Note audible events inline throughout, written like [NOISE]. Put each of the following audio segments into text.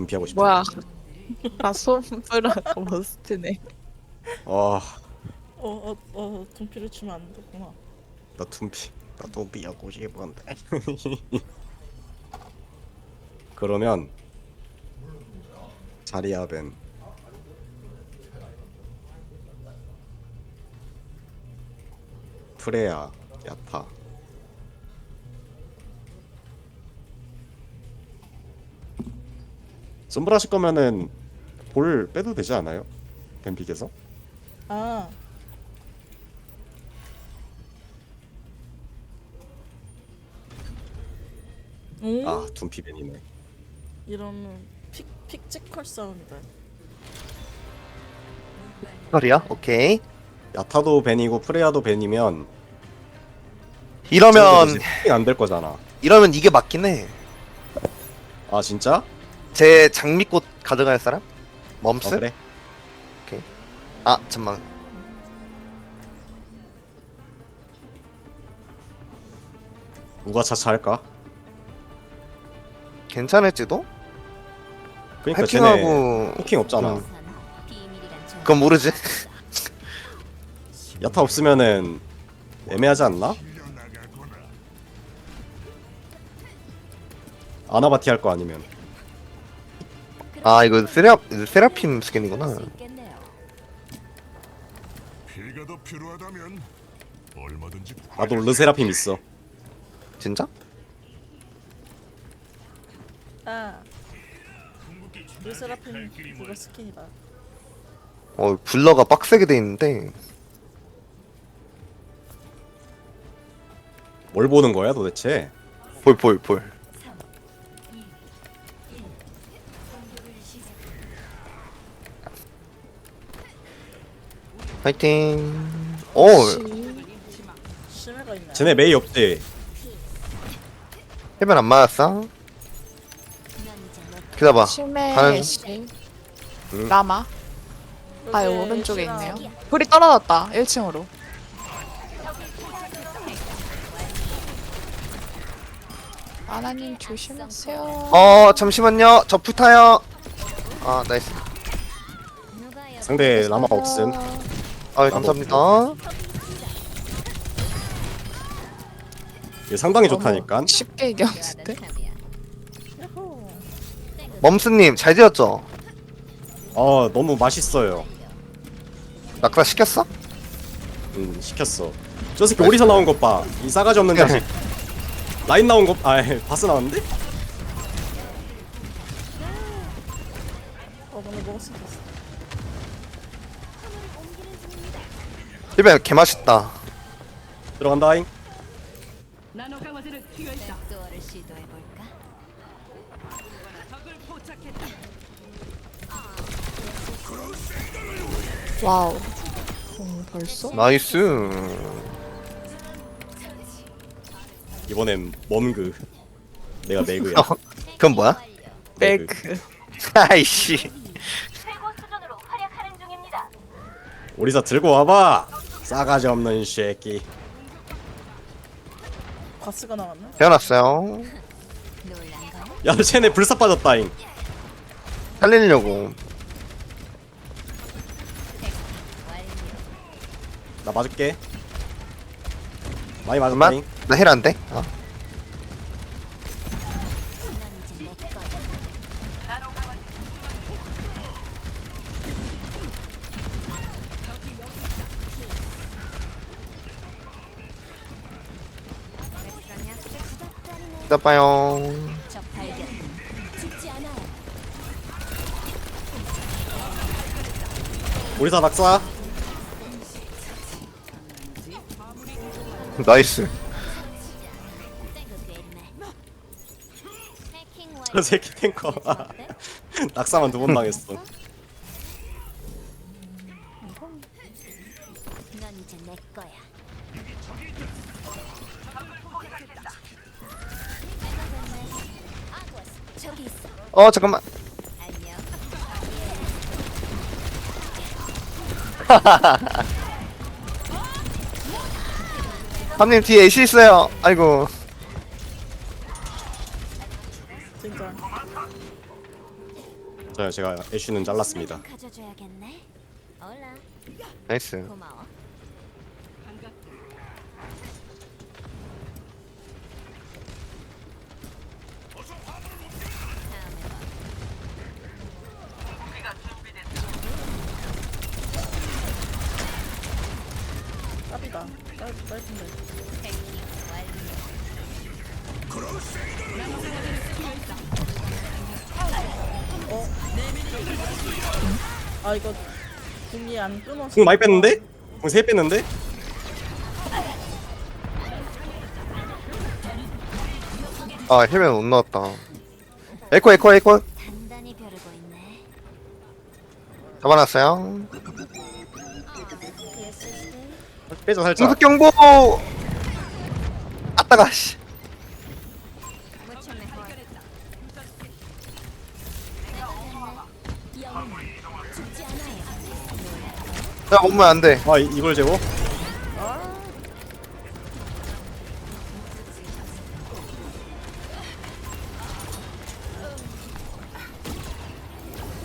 둔피하고 싶어. 뭐야? 나 손브라가 머스트네. 아, 어 어어 [LAUGHS] 어, 돈피를 주면 안 되구나. 나 둔피, 나 둔피하고 싶은데. [LAUGHS] 그러면 자리아벤 프레야 야타 썸블 하실 거면은 볼 빼도 되지 않아요? 뱀픽에서? 아 오? 아 둔피 벤이네 이러면 픽 픽지컬 싸움이다. 컬이야? 오케이. 야타도 벤이고 프레야도 벤이면 이러면 안될 거잖아 이러면 이게 맞긴 해. 아 진짜? 제 장미꽃 가져갈 사람? 멈스? 어, 그래 아 잠만. 누가 차차할까? 괜찮을지도? 그러니까 쟤네 해킹하고 포킹 없잖아 음. 그건 모르지. [LAUGHS] 야타 없으면은 애매하지 않나? 아나바티 할 거 아니면 아 이거 세라 세라핌 스캔이구나. 피가 더 필요하다면 얼마든지 나도 르세라핌 있어 진짜? 아 르세라핌 그거 스킨이다. 어 블러가 빡세게 돼 있는데 뭘 보는 거야 도대체? 볼 볼 볼. 파이팅. 오 심해가 있네. 쟤네 메이 없지? 해변 안 맞았어? 기다봐. 심해 가는 씨. 라마. 아 여기 오른쪽에. 있네요. 불이 떨어졌다. 1층으로. 아나님 조심하세요. 어 잠시만요. 저 푸타요. 아 나이스. 상대 라마 없음 아 감사합니다. 얘 상당히 좋다니까 쉽게. 야호. 멈스님 잘 지었죠? 아 너무 맛있어요 낙사 시켰어? 음 시켰어 저 새끼 오리사 나온 것 봐 이 싸가지 없는 자식 [LAUGHS] 라인 나온 것아 [LAUGHS] 바스 나왔는데? 어 근데 수 있어. 해변 개 맛있다. 들어간다잉 나노 강화제를 투여했다. 또어를 시도해볼까? 적을 포착했다. 와우. 어, 벌써? 나이스. 이번엔 멈그 내가 매그야 어, [LAUGHS] 그건 뭐야? 아이씨. 최고 수준으로 활약하는 중입니다. 오리사 들고 와봐 싸가지 없는 새끼 과스가 나왔나? 태어났어요. 야 쟤네 불사 빠졌다잉 살리려고. 나 맞을게 많이 잠깐만. 맞았다잉 나헬안 돼? 아. 이따 봐요. 오리사 낙사 나이스. 저 [LAUGHS] 새끼 탱커 [LAUGHS] 낙사만 두 번 당했어 넌 이제 내 거야. 아구아스, 저기 있어. 어 잠깐만. 안녕. [LAUGHS] 함님 뒤에 애쉬 있어요. 아이고. 진짜. 자, 제가 애쉬는 잘랐습니다. 가져줘야겠네. 올라. 나이스 고마워. 다음에 봐. 완료. 아 이거 궁이 안 끊었어. 궁 많이 뺐는데? 궁3 뺐는데? 아 힐맨 못 나왔다 에코 에코 에코 단단히 벼르고 있네. 잡아놨어요 빼줘 살짝. 공습 경보 아따가 씨. 야 몸면 안 돼 아, 이, 이걸 재고?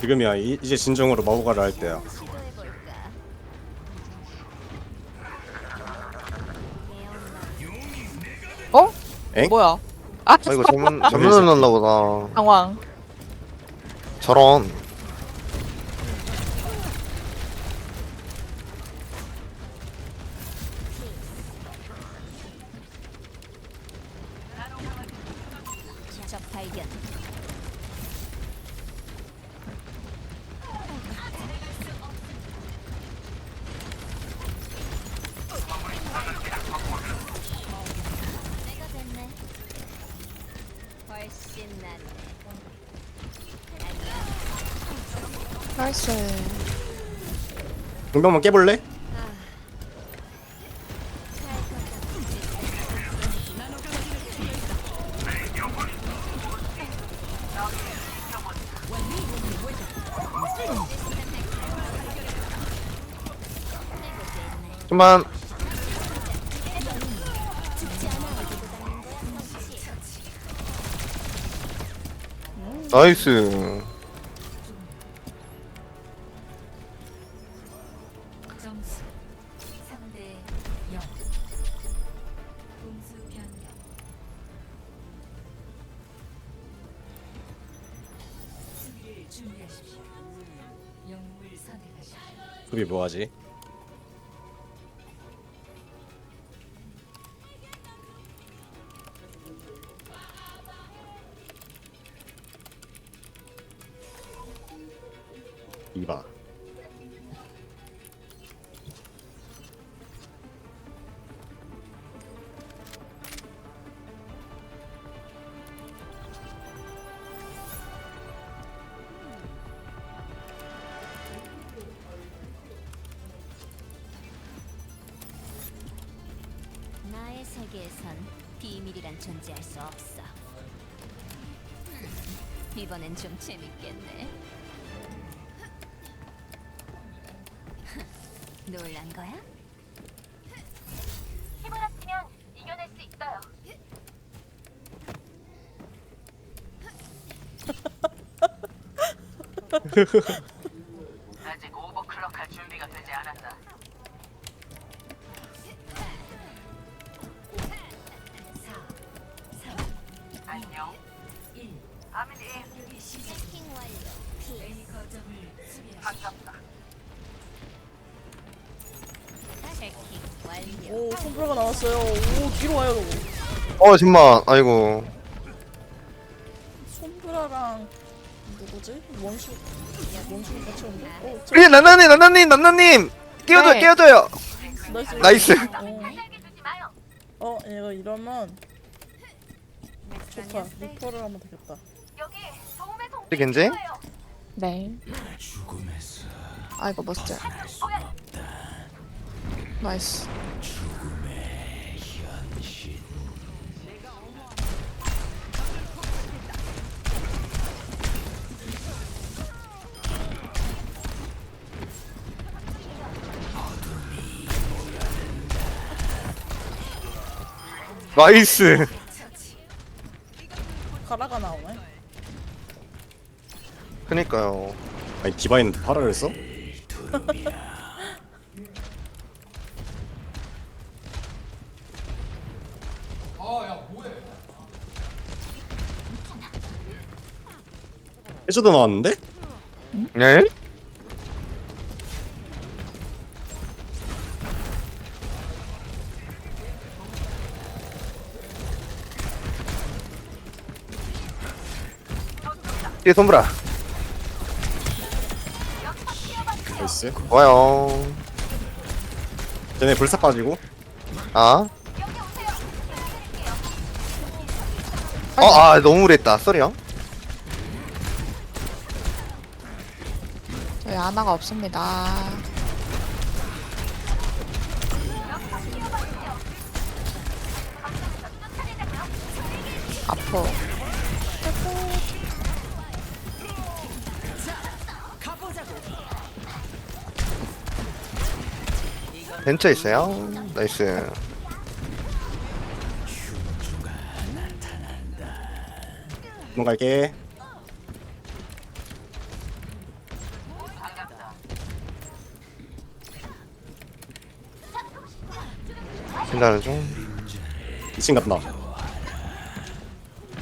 지금이야. 이, 이제 진정으로 마법가를 할 때야. 엥? 뭐야? 아 아 이거 전문 전문을 넣나 보다 상황. 저런 나이스. 공병만 깨볼래? 좀만 나이스 점수. 3대 0 공수 변경. 수비를 준비하십시오. 영웅을 선택하십시오. 뭐하지? 이봐. 세계에선 비밀이란 존재할 수 없어. 음, 이번엔 좀 재밌겠네. 놀란 거야? 힘을 합치면 이겨낼 수 있어요. [LAUGHS] 안녕. 아미님 해킹 완료. 반갑다. 해킹 완료. 오 콤프라가 나왔어요. 오 뒤로 와요. 어 잠만 아이고 솜브라랑 누구지? 원수 원수 같이 온데? 어, 저, 우리 나나님 나나님 나나님 깨워줘요 네. 깨워줘요 나이스. 나이스 어. 어 이거 이러면 좋다. 리퍼를 하면 되겠다. 우리 겐지 네. 아 이거 멋져. 나이스. 나이스 그니까요. 아니 디바인 파라를 써? 해저도 나왔는데? 네? 뒤에 손브라 나이스 와요 쟤네 불사 빠지고 아? 어, 아, 너무 무리했다. 쏘리요. 저희 아나가 없습니다. 아퍼. 벤처 있어요. 나이스. 넘어갈게 생각하는 중. 2층 갔나?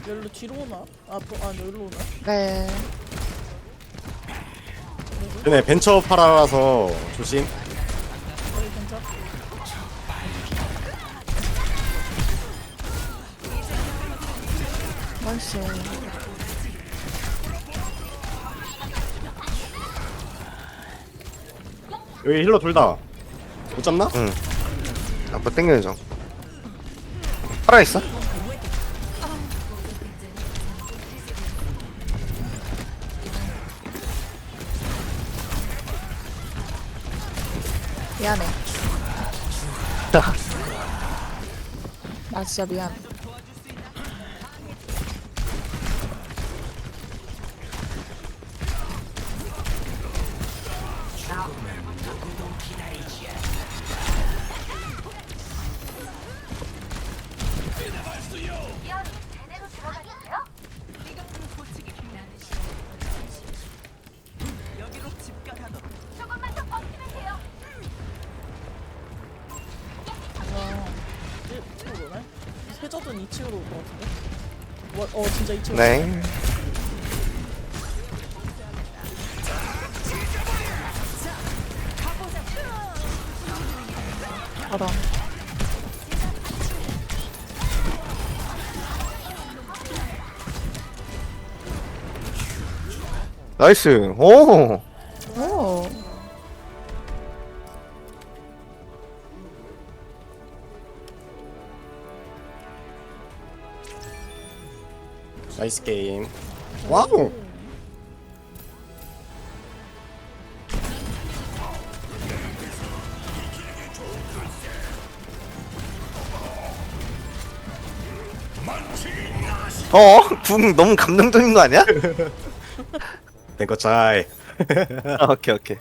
열로 뒤로 오나? 아, 또, 아, 열로 오나? 네. 쟤네 벤처 파라라서 조심 나이스. 여기 힐러 둘다 못 잡나? 응. 아빠 땡겨야죠. 살아있어? 미안해. 나 진짜 미안. 아, 1층으로 오네? 해저든 2층으로 올 것 같은데? 와, 어, 진짜 2층으로. 네. 저런. 나이스. 오! 오. 나이스 게임 와우 어? 궁 너무 감동적인 거 아니야? [LAUGHS] 뱅커 차이 아, 오케이, 오케이.